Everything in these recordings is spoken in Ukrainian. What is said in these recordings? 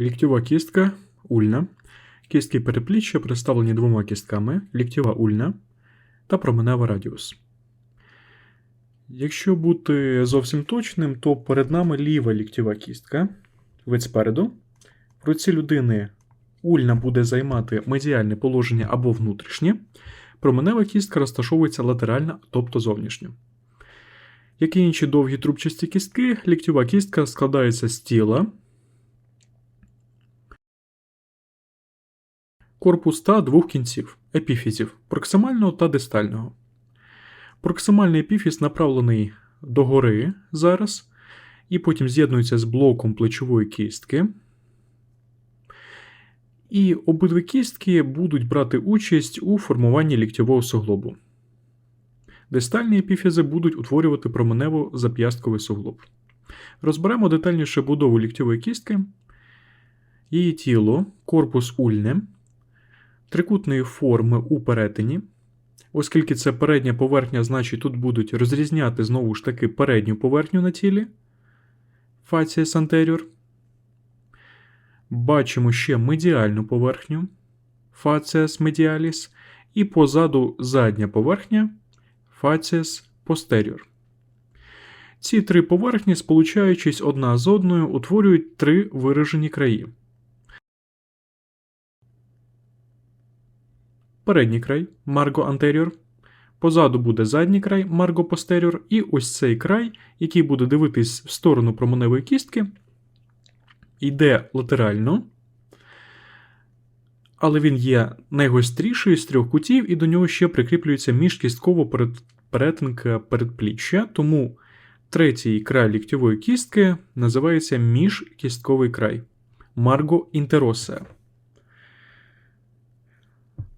Ліктьова кістка ульна. Кістки перепліччя представлені двома кістками ліктьова ульна та променева радіус. Якщо бути зовсім точним, то перед нами ліва ліктьова кістка, вид спереду. В руці людини ульна буде займати медіальне положення або внутрішнє. Променева кістка розташовується латерально, тобто зовнішньо. Як і інші довгі трубчасті кістки, ліктьова кістка складається з тіла, корпус та двох кінців епіфізів проксимального та дистального. Проксимальний епіфіз направлений догори зараз, і потім з'єднується з блоком плечової кістки. І обидві кістки будуть брати участь у формуванні ліктьового суглобу. Дистальні епіфізи будуть утворювати променево зап'ястковий суглоб. Розберемо детальніше будову ліктьової кістки, її тіло, корпус ульне, трикутної форми у перетині. Оскільки це передня поверхня, значить тут будуть розрізняти знову ж таки передню поверхню на тілі facies anterior. Бачимо ще медіальну поверхню facies medialis, і позаду задня поверхня facies posterior. Ці три поверхні, сполучаючись одна з одною, утворюють три виражені краї. Передній край Margo anterior, позаду буде задній край Margo posterior, і ось цей край, який буде дивитись в сторону променевої кістки, йде латерально, але він є найгостріший з трьох кутів, і до нього ще прикріплюється міжкістково перетинка передпліччя, тому третій край ліктьової кістки називається міжкістковий край. Margo interosea.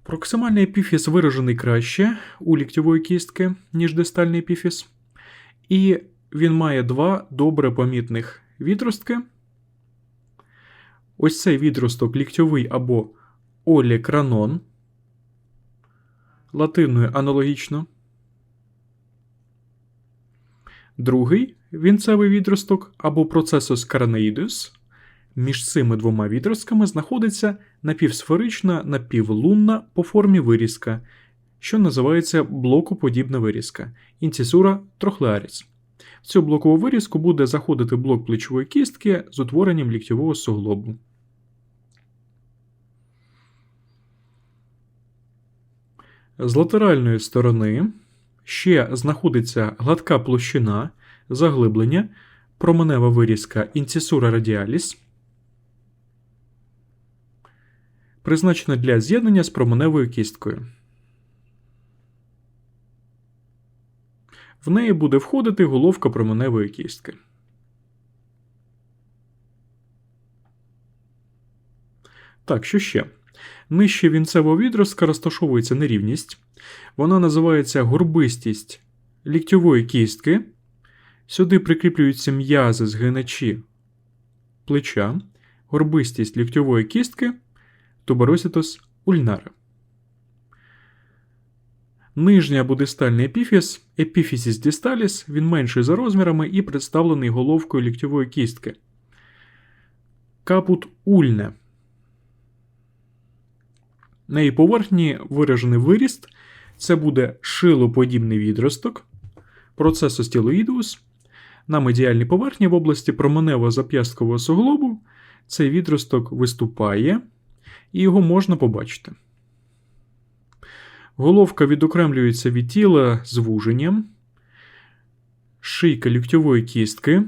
Проксимальний епіфіз виражений краще у ліктьової кістки, ніж дистальний епіфіз, і він має два добре помітних відростки. Ось цей відросток ліктьовий або олікранон, латиною аналогічно. Другий вінцевий відросток або процесус каранеїдус між цими двома відростками знаходиться напівсферична напівлунна по формі вирізка, що називається блокоподібна вирізка інцісура трохлеаріс. В цю блокову вирізку буде заходити блок плечової кістки з утворенням ліктьового суглобу. З латеральної сторони ще знаходиться гладка площина заглиблення, променева вирізка інцісура радіаліс, призначена для з'єднання з променевою кісткою. В неї буде входити головка променевої кістки. Так, що ще? Нижче вінцевого відростка розташовується нерівність. Вона називається горбистість ліктьової кістки. Сюди прикріплюються м'язи згиначі плеча, горбистість ліктьової кістки туберосітос ульнара. Нижній або дистальний епіфіз, епіфізіс дісталіс, він менший за розмірами і представлений головкою ліктьової кістки. Капут ульне. На її поверхні виражений виріст. Це буде шилоподібний відросток, процесу стілоїдус. На медіальній поверхні в області променево зап'ясткового суглобу цей відросток виступає, і його можна побачити. Головка відокремлюється від тіла звуженням, шийка ліктьової кістки,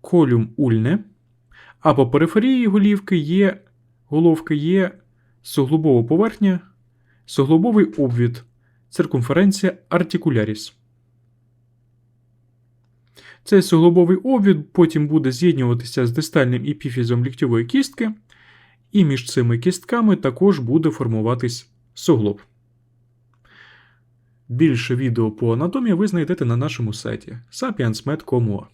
колюм ульне, а по периферії голівки є, головки є суглобова поверхня, суглобовий обвід, циркумференція артикуляріс. Цей суглобовий обвід потім буде з'єднуватися з дистальним епіфізом ліктьової кістки, і між цими кістками також буде формуватись суглоб. Більше відео по анатомії ви знайдете на нашому сайті sapiensmed.com.ua